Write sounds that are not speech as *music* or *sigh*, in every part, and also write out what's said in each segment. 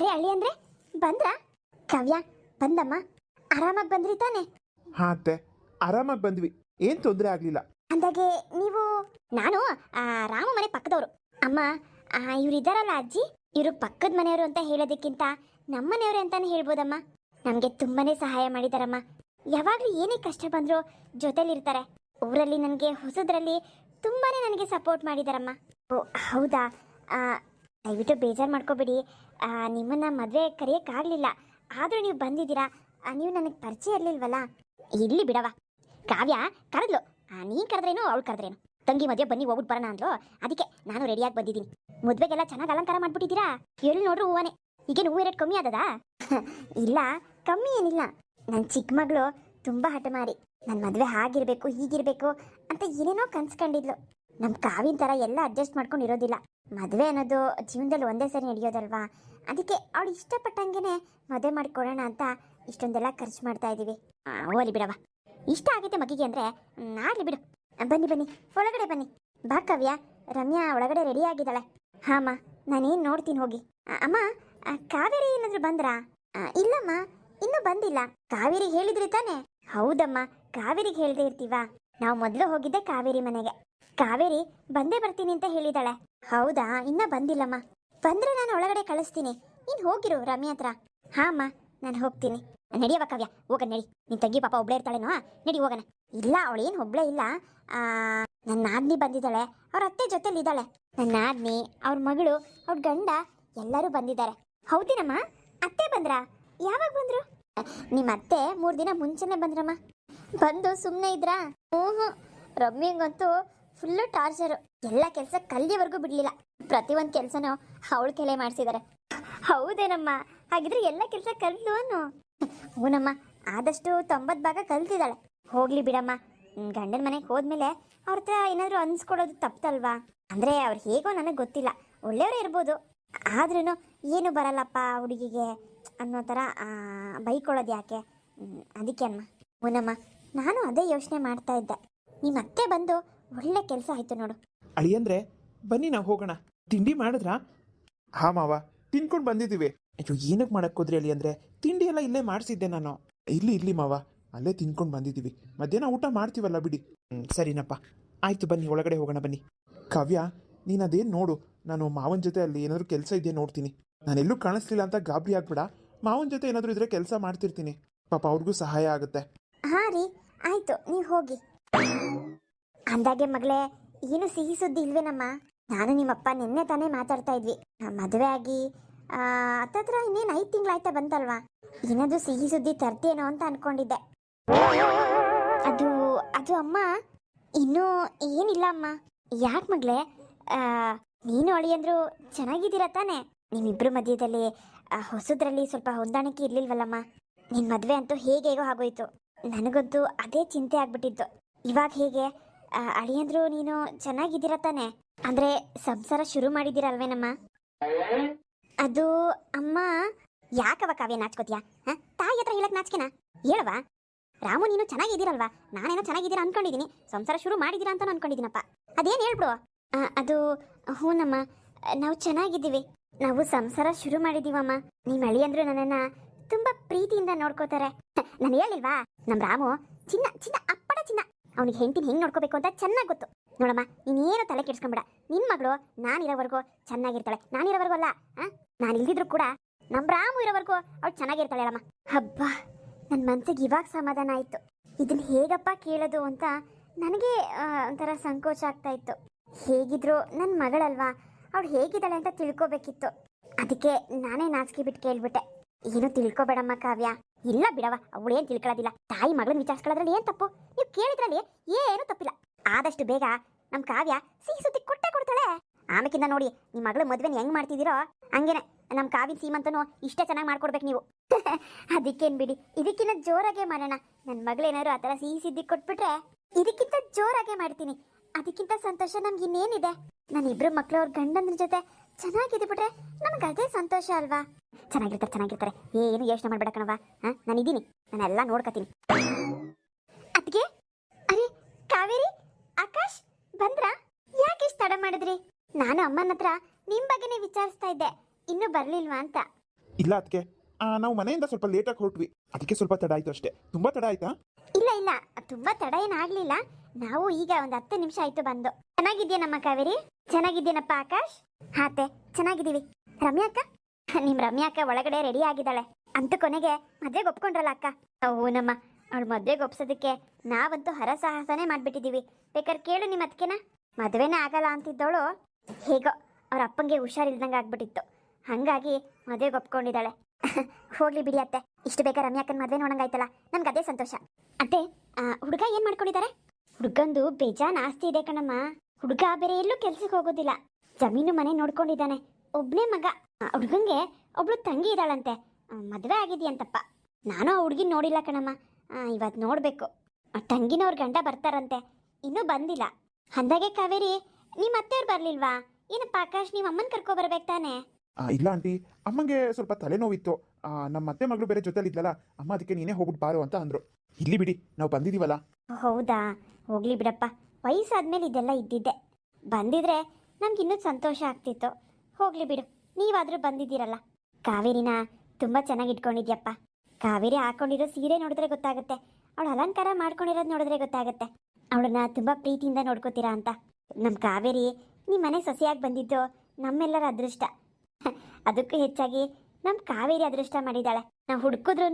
ಅರೆ ಅಳಿ ಅಂದ್ರೆ? ಬಂದ್ರ? ಕವ್ಯ ಬಂದಮ್ಮ. ಆರಾಮಾಗಿ ಬಂದ್ರಿ ತಾನೆ? ಹಾ ಅತ್ತೆ ಆರಾಮಾಗಿ ಬಂದ್ವಿ. ಏನ್ ತೊಂದರೆ ಆಗ್ಲಿಲ್ಲ. ಅಂದಾಗೆ ನೀವು ನಾನು ಆ, ರಾಮ ಮನೆ ಪಕ್ಕದವರು. ಅಮ್ಮ ಇವ್ರು ಇದ್ದಾರಲ್ಲ ಅಜ್ಜಿ? ಇವರು ಪಕ್ಕದ ಮನೆಯವರು ಅಂತ ಹೇಳೋದಕ್ಕಿಂತ ನಮ್ಮ ಮನೆಯವರು ಅಂತಾನೆ ಹೇಳ್ಬೋದಮ್ಮ. ನಮಗೆ ತುಂಬಾನೇ ಸಹಾಯ ಮಾಡಿದಾರಮ್ಮ. ಯಾವಾಗಲೂ ಏನೇ ಕಷ್ಟ ಬಂದರೂ ಜೊತೆಲಿರ್ತಾರೆ ಊರಲ್ಲಿ ನನಗೆ ಹೊಸದ್ರಲ್ಲಿ ತುಂಬಾನೇ ನನಗೆ ಸಪೋರ್ಟ್ ಮಾಡಿದಾರಮ್ಮ. ಓ ಹೌದಾ? ಆ, ದಯವಿಟ್ಟು ಬೇಜಾರು ಮಾಡ್ಕೋಬೇಡಿ. ನಿಮ್ಮನ್ನು ಮದುವೆ ಕರೆಯೋಕ್ಕಾಗಲಿಲ್ಲ. ಆದರೂ ನೀವು ಬಂದಿದ್ದೀರಾ? ನೀವು ನನಗೆ ಪರಿಚಯ ಇರಲಿಲ್ವಲ್ಲ? ಇಲ್ಲಿ ಬಿಡವ ಕಾವ್ಯ, ಕರೆದ್ಲು. ನೀನು ಕರೆದ್ರೇನು, ಅವಳು ಕರೆದ್ರೇನು? ತಂಗಿ ಮದುವೆ ಬನ್ನಿ ಹೋಗ್ಬಿಟ್ಟು ಬರೋಣ ಅಂದ್ಲು. ಅದಕ್ಕೆ ನಾನು ರೆಡಿಯಾಗಿ ಬಂದಿದ್ದೀನಿ. ಮದುವೆಗೆಲ್ಲ ಚೆನ್ನಾಗಿ ಅಲಂಕಾರ ಮಾಡ್ಬಿಟ್ಟಿದ್ದೀರಾ? ಎಲ್ಲಿ ನೋಡ್ರು ಹೂವನೇ. ಈಗೇನು ಹೂವು ರೇಟ್ ಕಮ್ಮಿ ಆದದಾ? *laughs* ಇಲ್ಲ, ಕಮ್ಮಿ ಏನಿಲ್ಲ. ನನ್ನ ಚಿಕ್ಕ ಮಗಳು ತುಂಬ ಹಠಮಾರಿ. ನನ್ನ ಮದುವೆ ಹಾಗಿರಬೇಕು, ಹೀಗಿರಬೇಕು ಅಂತ ಏನೇನೋ ಕನ್ಸ್ಕೊಂಡಿದ್ಲು. ನಮ್ಮ ಕಾವಿನ ಥರ ಎಲ್ಲ ಅಡ್ಜಸ್ಟ್ ಮಾಡ್ಕೊಂಡು ಇರೋದಿಲ್ಲ. ಮದುವೆ ಅನ್ನೋದು ಜೀವನದಲ್ಲಿ ಒಂದೇ ಸರಿ ನಡೆಯೋದಲ್ವಾ? ಅದಕ್ಕೆ ಅವಳು ಇಷ್ಟಪಟ್ಟಂಗೆ ಮದುವೆ ಮಾಡಿಕೊಡೋಣ ಅಂತ ಇಷ್ಟೊಂದೆಲ್ಲ ಖರ್ಚು ಮಾಡ್ತಾ ಇದ್ದೀವಿ ಹೋಗ್ಲಿ ಬಿಡವ ಇಷ್ಟ ಆಗೈತೆ ಮಗಿಗೆ ಅಂದರೆ ಆಗಲಿ ಬಿಡು. ಬನ್ನಿ ಬನ್ನಿ. ಒಳಗಡೆ ಬನ್ನಿ. ಬಾ, ಕವ್ಯ. ರಮ್ಯಾ ಒಳಗಡೆ ರೆಡಿ ಆಗಿದ್ದಾಳೆ. ಹಾಮ್ಮ ನಾನೇನು ನೋಡ್ತೀನಿ ಹೋಗಿ. ಅಮ್ಮ ಕಾವೇರಿ ಏನಾದರೂ ಬಂದ್ರಾ? ಇಲ್ಲಮ್ಮ. ಇನ್ನೂ ಬಂದಿಲ್ಲ. ಕಾವೇರಿ ಹೇಳಿದ್ರಿ ತಾನೆ? ಹೌದಮ್ಮ. ಕಾವೇರಿಗೆ ಹೇಳ್ದೆ ಇರ್ತೀವ? ನಾವು ಮೊದಲು ಹೋಗಿದ್ದೆ ಕಾವೇರಿ ಮನೆಗೆ. ಕಾವೇರಿ ಬಂದೇ ಬರ್ತೀನಿ ಅಂತ ಹೇಳಿದಾಳೆ. ಹೌದಾ? ಇನ್ನ ಬಂದಿಲ್ಲಮ್ಮ. ಬಂದ್ರೆ ನಾನು ಒಳಗಡೆ ಕಳಿಸ್ತೀನಿ. ನೀನ್ ಹೋಗಿರು ರಮ್ಯ ಹತ್ರ. ಹಾ ಅಮ್ಮ, ನಾನು ಹೋಗ್ತೀನಿ. ನಡಿಯವ ಕಾವ್ಯ ಹೋಗ ನಡಿ. ನಿನ್ ತಂಗಿ ಪಾಪ ಒಬ್ಳೇ ಇರ್ತಾಳೇನೋ? ನಡಿ ಹೋಗೋಣ. ಇಲ್ಲ ಅವ್ಳೇನು ಒಬ್ಳೆ ಇಲ್ಲ. ನನ್ನ ನಾದ್ನಿ ಬಂದಿದ್ದಾಳೆ. ಅವ್ರ ಅತ್ತೆ ಜೊತೆಲಿ ಇದ್ದಾಳೆ. ನನ್ನ ನಾದ್ನಿ, ಅವ್ರ ಮಗಳು, ಅವ್ರ ಗಂಡ ಎಲ್ಲರೂ ಬಂದಿದ್ದಾರೆ. ಹೌದಿನಮ್ಮ? ಅತ್ತೆ ಬಂದ್ರಾ? ಯಾವಾಗ ಬಂದ್ರು? ನಿಮ್ಮ ಅತ್ತೆ ಮೂರು ದಿನ ಮುಂಚೆನೆ ಬಂದ್ರಮ್ಮ. ಬಂದು ಸುಮ್ಮನೆ ಇದ್ರಾ? ಹ್ಞೂ ರಮ್ಯಂಗಂತೂ ಫುಲ್ಲು ಟಾರ್ಚರು ಎಲ್ಲ ಕೆಲಸ ಕಲ್ಲಿವರೆಗೂ ಬಿಡಲಿಲ್ಲ. ಪ್ರತಿಯೊಂದು ಕೆಲಸನೂ ಅವಳ ಕೆಲೆ ಮಾಡಿಸಿದ್ದಾರೆ ಹೌದೇನಮ್ಮ? ಹಾಗಿದ್ರೆ ಎಲ್ಲ ಕೆಲಸ ಕಲ್ತು ಅನ್ನು? ಹೂನಮ್ಮ, ಆದಷ್ಟು ತೊಂಬತ್ತು ಭಾಗ ಕಲ್ತಿದ್ದಾಳೆ. ಹೋಗ್ಲಿ ಬಿಡಮ್ಮ. ಗಂಡನ ಮನೆಗೆ ಹೋದ್ಮೇಲೆ ಅವ್ರ ಹತ್ರ ಏನಾದರೂ ಅನ್ಸ್ಕೊಡೋದು ತಪ್ಪಲ್ವಾ ಅಂದರೆ ಅವ್ರು ಹೇಗೋ ನನಗೆ ಗೊತ್ತಿಲ್ಲ. ಒಳ್ಳೆಯವರೇ ಇರ್ಬೋದು. ಆದ್ರೂ ಏನು ಬರಲ್ಲಪ್ಪ ಹುಡುಗಿಗೆ ಅನ್ನೋ ಥರ ಬೈಕೊಳ್ಳೋದು ಯಾಕೆ? ಅದಕ್ಕೆ ಅಮ್ಮ. ಹೂನಮ್ಮ, ನಾನು ಅದೇ ಯೋಚನೆ ಮಾಡ್ತಾ ಇದ್ದೆ. ನಿಮ್ಮ ಅತ್ತೆ ಬಂದು ಒಳ್ಳೆ ಕೆಲಸ ಆಯ್ತು ನೋಡು. ಅಳಿಯಂದ್ರೆ ಬನ್ನಿ ನಾವು ಹೋಗೋಣ. ತಿಂಡಿ ಮಾಡಿದ್ರಾ? ಹಾ ಮಾವ ತಿನ್ಕೊಂಡು ಬಂದಿದ್ದೀವಿ. ಅಯ್ಯೋ ಏನಕ್ಕೆ ಮಾಡಕ್ ಹೋದ್ರಿ ಅಳಿ ಅಂದ್ರೆ? ತಿಂಡಿ ಎಲ್ಲ ಇಲ್ಲೇ ಮಾಡಿಸಿದ್ದೆ ನಾನು. ಇಲ್ಲಿ ಇಲ್ಲಿ ಮಾವ ಅಲ್ಲೇ ತಿನ್ಕೊಂಡು ಬಂದಿದ್ದೀವಿ. ಮಧ್ಯಾಹ್ನ ಊಟ ಮಾಡ್ತೀವಲ್ಲ ಬಿಡಿ. ಹ್ಮ್, ಸರಿನಪ್ಪ. ಆಯ್ತು ಬನ್ನಿ ಒಳಗಡೆ ಹೋಗೋಣ ಬನ್ನಿ. ಕಾವ್ಯ ನೀನು ಅದೇನು ನೋಡು. ನಾನು ಮಾವನ ಜೊತೆ ಅಲ್ಲಿ ಏನಾದರೂ ಕೆಲಸ ಇದೆಯಾ ನೋಡ್ತೀನಿ. ನಾನೆಲ್ಲೂ ಕಾಣಿಸ್ಲಿಲ್ಲ ಅಂತ ಗಾಬರಿ ಆಗ್ಬೇಡ. ಮಾವನ ಜೊತೆ ಏನಾದರೂ ಇದ್ರೆ ಕೆಲಸ ಮಾಡ್ತಿರ್ತೀನಿ. ಪಾಪ ಅವ್ರಿಗೂ ಸಹಾಯ ಆಗುತ್ತೆ. ಹಾ ರೀ ಆಯ್ತು ನೀವು ಹೋಗಿ. ಅಂದಾಗೆ ಮಗಳೇ, ಏನು ಸಿಹಿ ಸುದ್ದಿ ಇಲ್ವೇನಮ್ಮ? ನಾನು ನಿಮ್ಮಪ್ಪ ನಿನ್ನೆ ತಾನೇ ಮಾತಾಡ್ತಾ ಇದ್ವಿ. ಮದುವೆ ಆಗಿ ಹತ್ತತ್ರ ಇನ್ನೇನು ಐದು ತಿಂಗಳಾಯ್ತಾ ಬಂತಲ್ವಾ? ಏನಾದ್ರು ಸಿಹಿ ಸುದ್ದಿ ತರ್ತೇನೋ ಅಂತ ಅನ್ಕೊಂಡಿದ್ದೆ. ಅದು ಅದು ಅಮ್ಮ, ಇನ್ನೂ ಏನಿಲ್ಲ ಅಮ್ಮ. ಯಾಕೆ ಮಗಳೇ? ನೀನು ಅಳಿಯಂದ್ರು ಚೆನ್ನಾಗಿದ್ದೀರಾ ತಾನೆ? ನಿಮ್ಮಿಬ್ರು ಮಧ್ಯದಲ್ಲಿ ಹೊಸದ್ರಲ್ಲಿ ಸ್ವಲ್ಪ ಹೊಂದಾಣಿಕೆ ಇರ್ಲಿಲ್ವಲ್ಲಮ್ಮ? ನಿನ್ ಮದುವೆ ಅಂತೂ ಹೇಗೆ ಹೇಗೋ ಆಗೋಯ್ತು. ನನಗಂತೂ ಅದೇ ಚಿಂತೆ ಆಗ್ಬಿಟ್ಟಿತ್ತು. ಇವಾಗ ಹೇಗೆ? ಅಳಿಯಂದ್ರು ನೀನು ಚೆನ್ನಾಗಿದ್ದೀರ ತಾನೆ? ಅಂದ್ರೆ, ಸಂಸಾರ ಶುರು ಮಾಡಿದ್ದೀರಲ್ವೇನಮ್ಮ ಅದು, ಅಮ್ಮ ಯಾಕವ ಕಾವ್ಯ ನಾಚ್ಕೋತೀಯ? ತಾಯಿ ಹತ್ರ ಹೇಳಕ್ ನಾಚ್ಕೆನಾ? ಹೇಳವಾ ರಾಮು, ನೀನು ಚೆನ್ನಾಗಿದ್ದೀರಲ್ವಾ? ನಾನೇನೋ ಚೆನ್ನಾಗಿದ್ದೀರಾ ಅನ್ಕೊಂಡಿದೀನಿ. ಸಂಸಾರ ಶುರು ಮಾಡಿದ್ದೀರಾ ಅಂತ ಅನ್ಕೊಂಡಿದ್ದೀನಪ್ಪ ಅದೇನು ಹೇಳ್ಬಿಡು? ಅದು ಹೂನಮ್ಮ ನಾವು ಚೆನ್ನಾಗಿದ್ದೀವಿ. ನಾವು ಸಂಸಾರ ಶುರು ಮಾಡಿದೀವಮ್ಮ ನಿಮ್ಮ ಅಳಿಯಂದ್ರು ನನ್ನನ್ನ ತುಂಬಾ ಪ್ರೀತಿಯಿಂದ ನೋಡ್ಕೋತಾರೆ. ನಾನು ಹೇಳಿಲ್ವಾ ನಮ್ ರಾಮು ಚಿನ್ನ ಚಿನ್ನ ಅವನಿಗೆ ಹೆಂಡತಿನ ಹೆಂಗೆ ನೋಡ್ಕೋಬೇಕು ಅಂತ ಚೆನ್ನಾಗಿ ಗೊತ್ತು. ನೋಡಮ್ಮ, ನೀನೇನು ತಲೆ ಕೆಡಿಸ್ಕೊಂಬಿಡ. ನಿನ್ನ ಮಗಳು ನಾನಿರೋವರೆಗೂ ಚೆನ್ನಾಗಿರ್ತಾಳೆ. ನಾನಿರೋವರೆಗೂ ಅಲ್ಲ ನಾನು ಇಲ್ದಿದ್ರು ಕೂಡ ನಮ್ಮ ರಾಮು ಇರೋವರೆಗೂ ಅವಳು ಚೆನ್ನಾಗಿರ್ತಾಳೆ ಅಲ್ಲಮ್ಮ. ಹಬ್ಬ ನನ್ನ ಮನ್ಸಿಗೆ ಇವಾಗ ಸಮಾಧಾನ ಆಯಿತು. ಇದನ್ನ ಹೇಗಪ್ಪ ಕೇಳೋದು ಅಂತ ನನಗೆ ಒಂಥರ ಸಂಕೋಚ ಆಗ್ತಾ ಇತ್ತು. ಹೇಗಿದ್ರು ನನ್ನ ಮಗಳಲ್ವಾ, ಅವಳು ಹೇಗಿದ್ದಾಳೆ ಅಂತ ತಿಳ್ಕೊಬೇಕಿತ್ತು. ಅದಕ್ಕೆ ನಾನೇ ನಾಚಿಕೆ ಬಿಟ್ಟು ಕೇಳ್ಬಿಟ್ಟೆ. ಏನು ತಿಳ್ಕೊಬೇಡಮ್ಮ ಕಾವ್ಯ. ಇಲ್ಲ ಬಿಡವ ಅವಳೇನ್ ತಿಳ್ಕೊಳ್ಳೋದಿಲ್ಲ. ತಾಯಿ ಮಗಳನ್ನ ವಿಚಾರಿಸ್ಕೊಳ್ಳೋದ್ರಲ್ಲಿ ಏನ್ ತಪ್ಪು? ನೀವು ಕೇಳಿದ್ರಲ್ಲಿ ಏನು ತಪ್ಪಿಲ್ಲ. ಆದಷ್ಟು ಬೇಗ ನಮ್ ಕಾವ್ಯ ಸಿಹಿ ಸುದ್ದಿ ಕೊಟ್ಟೆ ಕೊಡ್ತಾಳೆ. ಆಮೇಕಿಂದ ನೋಡಿ ನಿಮ್ಮ ಮಗಳು ಮದ್ವೆನ ಹೆಂಗ್ ಮಾಡ್ತಿದ್ದೀರೋ, ಹಂಗೇನೆ. ನಮ್ ಕಾವಿನ ಸೀಮಂತನು ಇಷ್ಟೇ ಚೆನ್ನಾಗಿ ಮಾಡ್ಕೊಡ್ಬೇಕು ನೀವು. *laughs* ಅದಕ್ಕೇನ್ ಬಿಡಿ ಇದಕ್ಕಿಂತ ಜೋರಾಗೆ ಮಾಡೋಣ. ನನ್ನ ಮಗಳೇನಾದ್ರು ಆ ಥರ ಸಿಹಿ ಸಿದ್ದಿ ಕೊಟ್ಬಿಟ್ರೆ ಇದಕ್ಕಿಂತ ಜೋರಾಗೆ ಮಾಡ್ತೀನಿ. ಅದಕ್ಕಿಂತ ಸಂತೋಷ ನಮ್ಗೆ ಇನ್ನೇನಿದೆ. ನನ್ನ ಇಬ್ರು ಮಕ್ಳು ಅವ್ರ ಗಂಡಂದ್ರ ಜೊತೆ ಚೆನ್ನಾಗಿದ್ಬಿಟ್ರೆ ನಮ್ಗೆ ಅದೇ ಸಂತೋಷ ಅಲ್ವಾ? ಚೆನ್ನಾಗಿರ್ತಾರೆ ಚೆನ್ನಾಗಿರ್ತಾರೆ. ಏನು ಯೋಚನೆ ಮಾಡ್ಬೇಡ ಕಣವ ನಾನು ಇದ್ದೀನಿ ನಾನೆಲ್ಲ ನೋಡ್ಕೋತೀನಿ. ಅದ್ಗೆ ಅರೆ ಕಾವೇರಿ? ಆಕಾಶ್? ಬಂದ್ರ? ಯಾಕೆ ಇಷ್ಟು ತಡ ಮಾಡಿದ್ರಿ? ನಾನು ಅಮ್ಮನ ಹತ್ರ ನಿಮ್ಮ ಬಗ್ಗೆನೇ ವಿಚಾರಿಸ್ತಾ ಇದ್ದೆ. ಇನ್ನೂ ಬರ್ಲಿಲ್ವಾ ಅಂತ. ಇಲ್ಲ ಅದಕ್ಕೆ ನಾವು ಮನೆಯಿಂದ ಸ್ವಲ್ಪ ಲೇಟಾಗಿ ಹೊರಟ್ವಿ. ಅದಕ್ಕೆ ಸ್ವಲ್ಪ ತಡ ಆಯ್ತು ಅಷ್ಟೇ. ತುಂಬಾ ತಡ ಆಯ್ತಾ? ಇಲ್ಲ ಇಲ್ಲ. ತುಂಬಾ ತಡ ಏನಾಗ್ಲಿಲ್ಲ ನಾವು ಈಗ ಒಂದು ಹತ್ತು ನಿಮಿಷ ಆಯ್ತು ಬಂದು. ಚೆನ್ನಾಗಿದ್ಯಾ ನಮ್ಮ ಕಾವೇರಿ? ಚೆನ್ನಾಗಿದ್ದೀನಪ್ಪ ಆಕಾಶ್? ಹಾತೆ ಚೆನ್ನಾಗಿದ್ದೀವಿ. ರಮ್ಯಾ ಅಕ್ಕ? ನಿಮ್ ರಮ್ಯಾ ಅಕ್ಕ ಒಳಗಡೆ ರೆಡಿ ಆಗಿದ್ದಾಳೆ. ಅಂತ ಕೊನೆಗೆ ಮದ್ವೆಗೆ ಒಪ್ಕೊಂಡ್ರಲ್ಲ ಅಕ್ಕ? ಹೂನಮ್ಮ ಅವಳು ಮದ್ವೆಗೆ ಒಪ್ಸೋದಕ್ಕೆ ನಾವಂತೂ ಹರಸಾಹಸನೇ ಮಾಡ್ಬಿಟ್ಟಿದೀವಿ. ಬೇಕಾದ್ರೆ ಕೇಳು ನಿಮ್ಮ ಅದಕ್ಕೆನ ಮದುವೆನೇ ಆಗಲ್ಲ ಅಂತಿದ್ದವಳು ಹೇಗೋ ಅವ್ರ ಅಪ್ಪಂಗೆ ಹುಷಾರಿಲ್ದಂಗೆ ಆಗ್ಬಿಟ್ಟಿತ್ತು. ಹಂಗಾಗಿ ಮದುವೆಗೆ ಒಪ್ಕೊಂಡಿದ್ದಾಳೆ. *laughs* ಹೋಗ್ಲಿ ಬಿಡಿ ಅತ್ತೆ. ಇಷ್ಟು ಬೇಗ ರಮ್ಯಾಕನ್ ಮದುವೆ ನೋಡಂಗಾಯ್ತಲ್ಲ. ನಮ್ಗೆ ಅದೇ ಸಂತೋಷ. ಅತ್ತೆ ಹುಡುಗ ಏನು ಮಾಡ್ಕೊಂಡಿದ್ದಾರೆ ಹುಡುಗಂದು ಬೇಜಾನ್ ಆಸ್ತಿ ಇದೆ ಕಣಮ್ಮ. ಹುಡುಗ ಬೇರೆ ಎಲ್ಲೂ ಕೆಲ್ಸಕ್ಕೆ ಹೋಗೋದಿಲ್ಲ. ಜಮೀನು ಮನೆ ನೋಡ್ಕೊಂಡಿದ್ದಾನೆ. ಒಬ್ನೇ ಮಗ. ಹುಡುಗಂಗೆ ಒಬ್ಳು ತಂಗಿ ಇದ್ದಾಳಂತೆ. ಮದುವೆ ಆಗಿದೆಯಂತಪ್ಪ ನಾನು ಆ ಹುಡುಗಿ ನೋಡಿಲ್ಲ ಕಣಮ್ಮ. ಇವತ್ತು ನೋಡಬೇಕು. ಆ ತಂಗಿನವ್ರ ಗಂಡ ಬರ್ತಾರಂತೆ. ಇನ್ನೂ ಬಂದಿಲ್ಲ. ಅಂದಾಗೆ ಕಾವೇರಿ ನಿಮ್ಮ ಅತ್ತೆಯವ್ರು ಬರ್ಲಿಲ್ವಾ? ಏನಪ್ಪ ಆಕಾಶ್ ನಿಮ್ಮ ಅಮ್ಮನ ಕರ್ಕೊ ಬರ್ಬೇಕು ತಾನೆ? ಆ, ಇಲ್ಲ ಆಂಟಿ. ಅಮ್ಮಂಗೆ ಸ್ವಲ್ಪ ತಲೆನೋವಿತ್ತು. ಆ, ನಮ್ಮ ಅತ್ತೆ ಮಗಳು ಬೇರೆ ಜೊತೆಲಿ ಇದ್ಲಲ್ಲ ಅಮ್ಮ ಅದಕ್ಕೆ ನೀನೇ ಹೋಗ್ಬಿಟ್ಟು ಬಾರು ಅಂತ ಅಂದ್ರು. ಇಲ್ಲಿ ಬಿಡಿ ನಾವು ಬಂದಿದೀವಲ್ಲ. ಹೌದಾ? ಹೋಗ್ಲಿ ಬಿಡಪ್ಪ. ವಯಸ್ಸಾದ್ಮೇಲೆ ಇದೆಲ್ಲ ಇದ್ದಿದ್ದೆ. ಬಂದಿದ್ರೆ ನಮ್ಗೆ ಇನ್ನೂ ಸಂತೋಷ ಆಗ್ತಿತ್ತು. ಹೋಗ್ಲಿ ಬಿಡು. ನೀವಾದ್ರೂ ಬಂದಿದ್ದೀರಲ್ಲ? ಕಾವೇರಿನ ತುಂಬಾ ಚೆನ್ನಾಗಿ ಇಟ್ಕೊಂಡಿದ್ಯಪ್ಪ. ಕಾವೇರಿ ಹಾಕೊಂಡಿರೋ ಸೀರೆ ನೋಡಿದ್ರೆ ಗೊತ್ತಾಗುತ್ತೆ. ಅವಳು ಅಲಂಕಾರ ಮಾಡ್ಕೊಂಡಿರೋದು ನೋಡಿದ್ರೆ ಗೊತ್ತಾಗುತ್ತೆ. ಅವಳನ್ನ ತುಂಬಾ ಪ್ರೀತಿಯಿಂದ ನೋಡ್ಕೋತೀರಾ ಅಂತ. ನಮ್ಮ ಕಾವೇರಿ ನಿಮ್ಮ ಮನೆ ಸೊಸೆಯಾಗಿ ಬಂದಿದ್ದು ನಮ್ಮೆಲ್ಲರ ಅದೃಷ್ಟ. *laughs* ಅದಕ್ಕೂ ಹೆಚ್ಚಾಗಿ ನಮ್ಮ ಕಾವೇರಿ ಅದೃಷ್ಟ ಮಾಡಿದ್ದಾಳೆ. ನಾವು ಹುಡುಕಿದ್ರು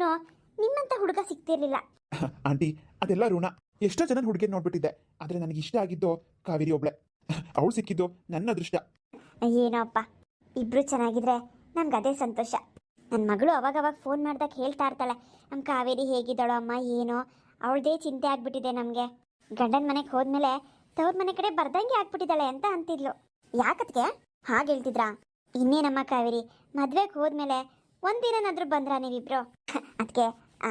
ನಿಮ್ಮಂತ ಹುಡುಗ ಸಿಗ್ತಿರ್ಲಿಲ್ಲ. *laughs* ಆಂಟಿ ಅದೆಲ್ಲ ಋಣ. ಎಷ್ಟೋ ಜನ ಹುಡುಗಿ ನೋಡ್ಬಿಟ್ಟಿದ್ದೆ ಆದ್ರೆ ನನಗೆ ಇಷ್ಟ ಆಗಿದ್ದು ಕಾವೇರಿ ಒಬ್ಳೆ. *laughs* ಅವಳು ಸಿಕ್ಕಿದ್ದು ನನ್ನ ಅದೃಷ್ಟ. ಏನೋ ಅಪ್ಪ. ಇಬ್ರು ಚೆನ್ನಾಗಿದ್ರೆ ನಮ್ಗೆ ಅದೇ ಸಂತೋಷ. ನನ್ನ ಮಗಳು ಅವಾಗವಾಗ ಫೋನ್ ಮಾಡ್ದಾಗ ಹೇಳ್ತಾ ಇರ್ತಾಳೆ ನಮ್ಮ ಕಾವೇರಿ ಹೇಗಿದ್ದಾಳೋ ಅಮ್ಮ, ಏನೋ ಅವಳದೇ ಚಿಂತೆ ಆಗ್ಬಿಟ್ಟಿದೆ ನಮಗೆ. ಗಂಡನ ಮನೆಗೆ ಹೋದ್ಮೇಲೆ ತವ್ರ ಮನೆ ಕಡೆ ಬರ್ದಂಗೆ ಆಗ್ಬಿಟ್ಟಿದ್ದಾಳೆ ಅಂತ ಅಂತಿದ್ಲು. ಯಾಕತ್ಗೆ ಹಾಗೆ ಹೇಳ್ತಿದ್ರಾ? ಇನ್ನೇನಮ್ಮ ಕಾವೇರಿ, ಮದ್ವೆಗೆ ಹೋದ್ಮೇಲೆ ಒಂದಿನನಾದ್ರೂ ಬಂದ್ರ ನೀವಿಬ್ರು? *laughs* ಅದಕ್ಕೆ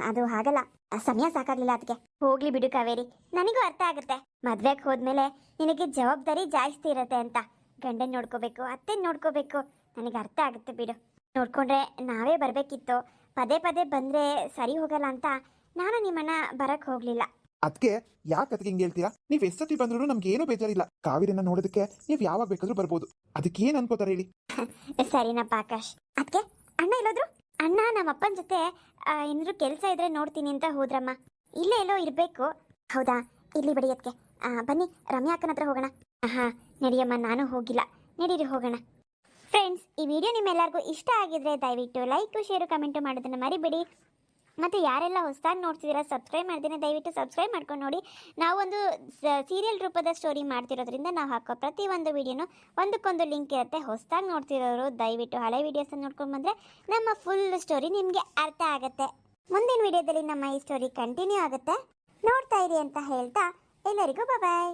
ಅದು ಹಾಗಲ್ಲ. ಸಮಯ ಸಾಕಾಗ್ಲಿಲ್ಲ ಅದಕ್ಕೆ ಹೋಗ್ಲಿ ಬಿಡು ಕಾವೇರಿ, ನನಗೂ ಅರ್ಥ ಆಗುತ್ತೆ. ಮದ್ವೆಗೆ ಹೋದ್ಮೇಲೆ ನಿನಗೆ ಜವಾಬ್ದಾರಿ ಜಾಸ್ತಿ ಇರತ್ತೆ ಅಂತ. ಗಂಡನ್ ನೋಡ್ಕೋಬೇಕು ಅತ್ತೆ ನೋಡ್ಕೋಬೇಕು. ನನಗೆ ಅರ್ಥ ಆಗುತ್ತೆ ಬಿಡು. ನೋಡ್ಕೊಂಡ್ರೆ ನಾವೇ ಬರಬೇಕಿತ್ತು. ಪದೇ ಪದೇ ಬಂದ್ರೆ ಸರಿ ಹೋಗಲ್ಲ ಅಂತ ನಾನು ನಿಮ್ಮನ್ನ ಬರಕ್ ಹೋಗ್ಲಿಲ್ಲ. ಅದಕ್ಕೆ ಯಾಕೆ ಅದಕ್ಕೆ ಹಿಂಗೆ ಹೇಳ್ತೀರಾ? ನೀವು ಎಷ್ಟೊತ್ತಿ ಬಂದ್ರು ನಮ್ಗೆ ಏನೂ ಬೇಜಾರಿಲ್ಲ. ಕಾವೇರಿನ ನೋಡೋದಕ್ಕೆ ನೀವು ಯಾವಾಗ ಬೇಕಾದ್ರೂ ಬರ್ಬೋದು. ಅದಕ್ಕೆ ಏನು ಅನ್ಕೋತಾರೆ ಹೇಳಿ? *laughs* ಸರಿನಪ್ಪ ಆಕಾಶ್ ಅದಕ್ಕೆ ಅಣ್ಣ ಇಲ್ಲೋದ್ರು ಅಣ್ಣ ನಮ್ಮ ಅಪ್ಪನ ಜೊತೆ ಏನಾದ್ರು ಕೆಲಸ ಇದ್ರೆ ನೋಡ್ತೀನಿ ಅಂತ ಹೋದ್ರಮ್ಮ. ಇಲ್ಲೇ ಎಲ್ಲೋ ಇರಬೇಕು. ಹೌದಾ? ಇಲ್ಲಿ ಬಿಡಿ ಅದಕ್ಕೆ ಬನ್ನಿ, ರಮ್ಯಾ ಅಕ್ಕನ ಹತ್ರ ಹೋಗೋಣ. ಹಾ ನಡಿಯಮ್ಮ, ನಾನು ಹೋಗಿಲ್ಲ. ನಡೀರಿ, ಹೋಗೋಣ. ಫ್ರೆಂಡ್ಸ್ ಈ ವಿಡಿಯೋ ನಿಮ್ಮೆಲ್ಲರಿಗೂ ಇಷ್ಟ ಆಗಿದ್ರೆ ದಯವಿಟ್ಟು ಲೈಕ್ ಶೇರು ಕಮೆಂಟು ಮಾಡೋದನ್ನು ಮರಿಬೇಡಿ. ಮತ್ತು ಯಾರೆಲ್ಲ ಹೊಸದಾಗಿ ನೋಡ್ತಿದ್ದೀರಾ ಸಬ್ಸ್ಕ್ರೈಬ್ ಮಾಡ್ತೀನಿ ದಯವಿಟ್ಟು ಸಬ್ಸ್ಕ್ರೈಬ್ ಮಾಡ್ಕೊಂಡು ನೋಡಿ. ನಾವೊಂದು ಸೀರಿಯಲ್ ರೂಪದ ಸ್ಟೋರಿ ಮಾಡ್ತಿರೋದ್ರಿಂದ ನಾವು ಹಾಕೋ ಪ್ರತಿಯೊಂದು ವಿಡಿಯೋನು ಒಂದಕ್ಕೊಂದು ಲಿಂಕ್ ಇರುತ್ತೆ. ಹೊಸದಾಗಿ ನೋಡ್ತಿರೋರು ದಯವಿಟ್ಟು ಹಳೆ ವಿಡಿಯೋಸನ್ನು ನೋಡ್ಕೊಂಡು ಬಂದರೆ ನಮ್ಮ ಫುಲ್ ಸ್ಟೋರಿ ನಿಮಗೆ ಅರ್ಥ ಆಗುತ್ತೆ. ಮುಂದಿನ ವಿಡಿಯೋದಲ್ಲಿ ನಮ್ಮ ಈ ಸ್ಟೋರಿ ಕಂಟಿನ್ಯೂ ಆಗುತ್ತೆ. ನೋಡ್ತಾ ಇರಿ ಅಂತ ಹೇಳ್ತಾ ಎಲ್ಲರಿಗೂ ಬಾಯ್